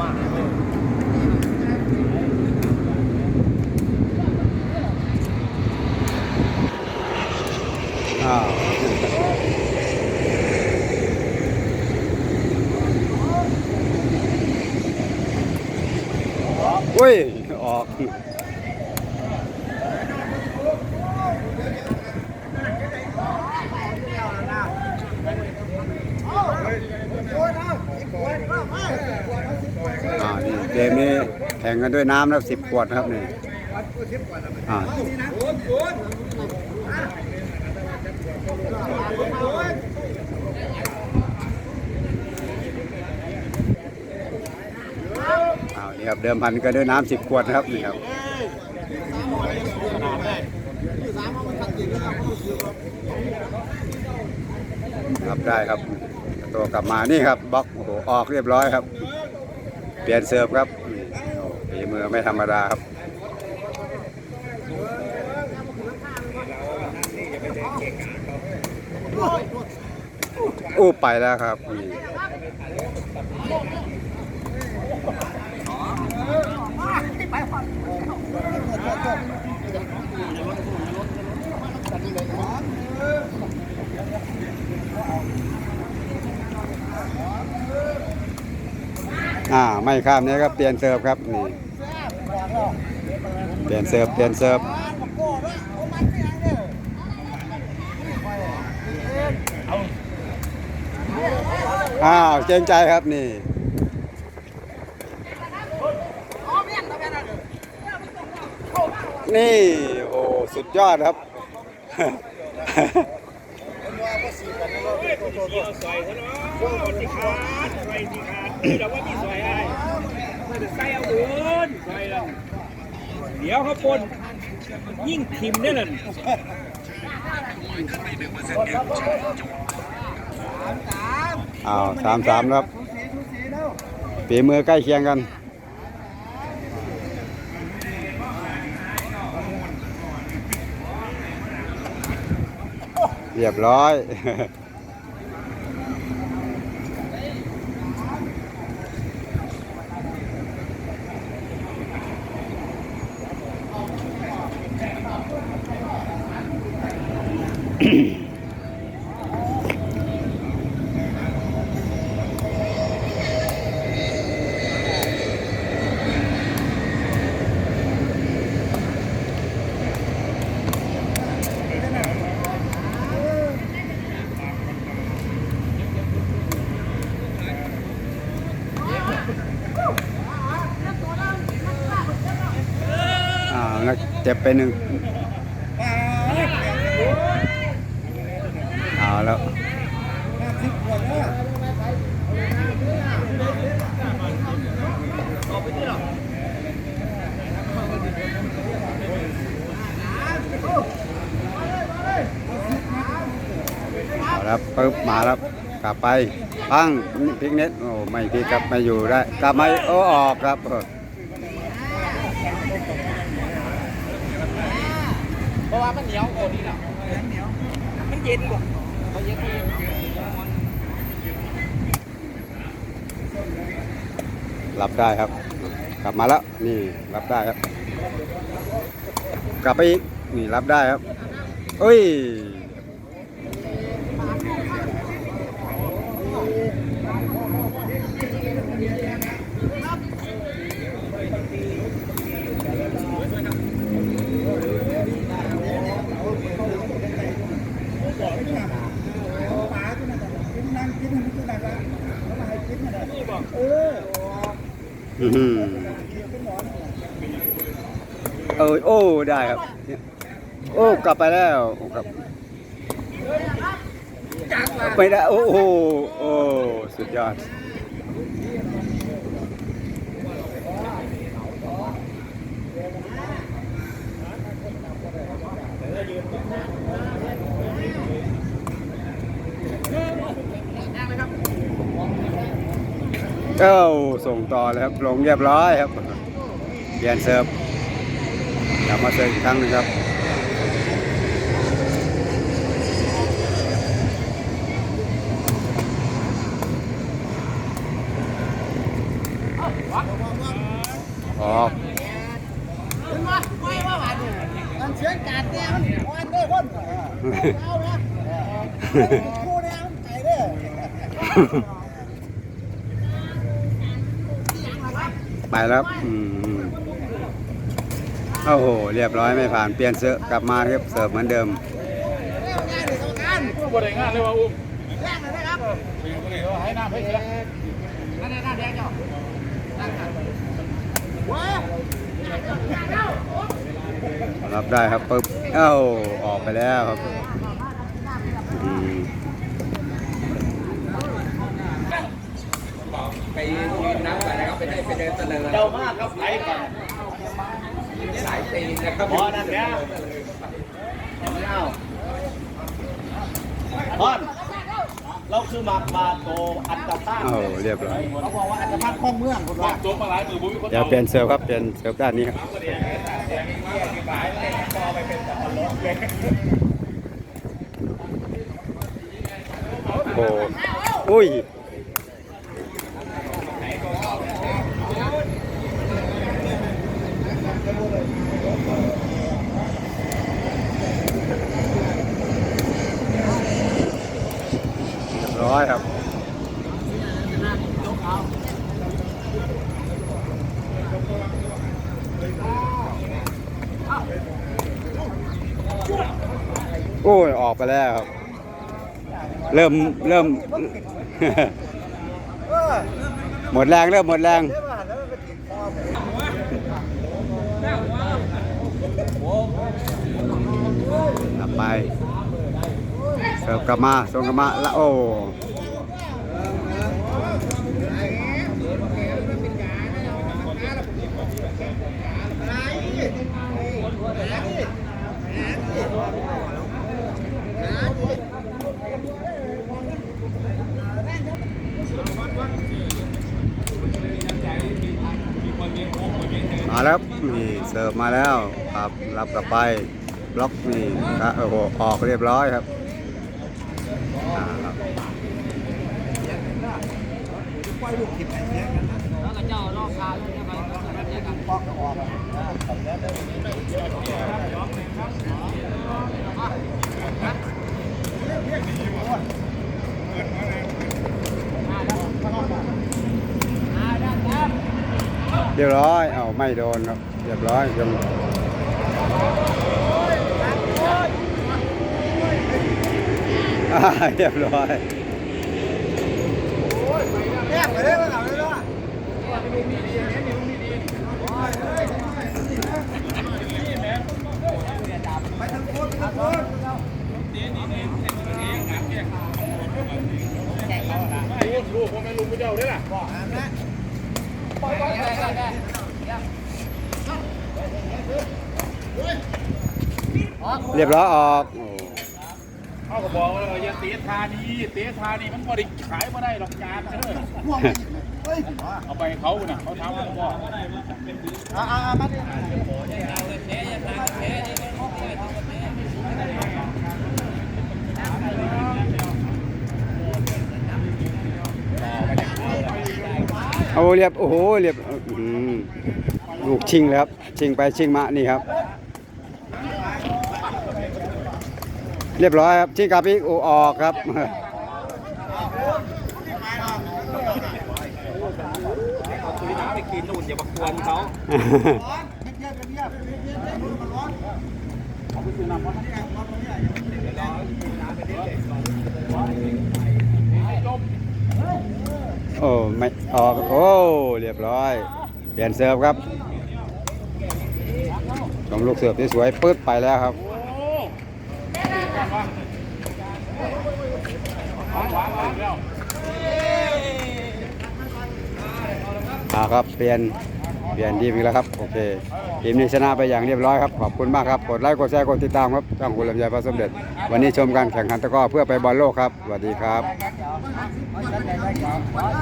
มากเลยอ้าวอุ้ย ออก อ่านี่ เกมนี้แข่งกันด้วยน้ำแล้วสิบขวดครับนี่อ่าอ้านี่ครับเดิมพันกันด้วยน้ำสิบขวดนะครับนี่ครับครับได้ครับ ตัวกลับมานี่ครับบล็อกโอ้โหออกเรียบร้อยครับ เปลี่ยนเสิร์ฟครับฝีมือไม่ธรรมดาครับอู้ไปแล้วครับ อ่าไม่ข้ามนี้ครับเปลี่ยนเซิร์ฟครับนี่เปลี่ยนเซิร์ฟเปลี่ยนเซิร์ฟอ้าวเจงใจครับนี่นี่โอ้สุดยอดครับเกี่ยวซอยซะเนาะสิขาดซอยสิขาด นี่เราว่ามีซอยอะไรใส่เอาอื่นซอยละเดี๋ยวเขาปนยิ่งทิมเนี่ยอ้าวสามสามครับฝีมือใกล้เคียงกันเรียบร้อย แล้วเจ็บไปหนึ่งเอาแล้วเอาแล้วปึ๊บมาแล้วกลับไปปังพลิกเน็ตโอ้ไม่พลิกครับไม่อยู่ได้กลับมาโอ้ออกครับเออ เพราะว่า มันเหนียวโอ้นี่แหละเหนียว มันเย็นกว่าเขาเย็นรับได้ครับ กลับมาแล้วนี่รับได้ครับ กลับไปอีกนี่รับได้ครับเอ้ย เออโอ้ได้ครับ โอ้กลับไปแล้วกลับไปได้โอ้โอ้สุดยอด เอ้าส่งต่อเลยครับ ลงเรียบร้อยครับ เปลี่ยนเซิร์ฟกลับมาเซิร์ฟอีกครั้งนึงครับออกมัน ไปแล้วอืมโอ้โห เรียบร้อยไม่ผ่านเปลี่ยนเสิร์ฟกลับมาครับเสิร์ฟเหมือนเดิมเร็วงานเลยกรรมการบ่ได้งานเลยว่าอุ้มแรงเลยนะครับให้น้ำให้เสียนั่นน่ะแดงจ้ะรับได้ครับปึ๊บเอ้าออกไปแล้วครับอืม ไปยืนนับกันนะครับไปได้ไปเดินเตลิดเจ้ามากครับไปก่อนสายตีนนะครับพอนั่นแหละพอนเราคือหมากมาโตอันตรธาเอ้าเรียบร้อยเขาบอกว่าอัตภัทรข้องเมืองคนว่าตัวมาหลายมือบุ้ยคนเดี๋ยวเปลี่ยนเสิร์ฟครับเปลี่ยนเสิร์ฟด้านนี้ครับโอ้โหอุ้ย ร้อยครับโอ้ยออกไปแล้วครับ เริ่มเริ่ม หมดแรงเริ่มหมดแรงเดี๋ยวว่าแล้วมันก็ติดคอผมกลับไปเสิร์ฟกลับมาส่งกลับมาแล้วโอ้ แล้วครับนี่เสิร์ฟมาแล้วครับรับกลับไปบล็อกนี่ครับโอ้โหออกเรียบร้อยครับอ่าครับเรียบร้อย เอาไม่โดนครับ เรียบร้อยยังอ่าเรียบร้อยแยกไปเลยว่าเอาเลยว่าลูกพ่อแม่ลุงไม่เจ้าด้วยล่ะ เรียบร้อยออกโอ้เขาก็บอกว่าอย่าเตะทานีเตะทานีมันบ่ได้ขายมาได้หรอกจานเด้อเฮ้ยเอาไปเขาน่ะเขาทำเขาบอกอ่าอ่ามาดิเเอาเรียบโอ้โหเรียบลูกชิงเลยครับ ชิงไปชิงมานี่ครับ เรียบร้อยครับชิงกลับอีกโอ้ออกครับไปกินนู่นอย่ามาควรเขา โอ้ไม่ออกโอ้เรียบร้อย เปลี่ยนเสิร์ฟครับชมลูกเสิร์ฟที่สวยๆปึ๊ดไปแล้วครับโอ้ก่อนวะของหวาครับ เปลี่ยน เปลี่ยนทีมอีกแล้วครับ โอเค ทีมนี้ชนะไปอย่างเรียบร้อยครับ ขอบคุณมากครับ กดไลค์ กดแชร์ กดติดตามครับช่องคุณลำไยพระสมเด็จ วันนี้ชมการแข่งขันตะก้อเพื่อไปบอลโลกครับ สวัสดีครับ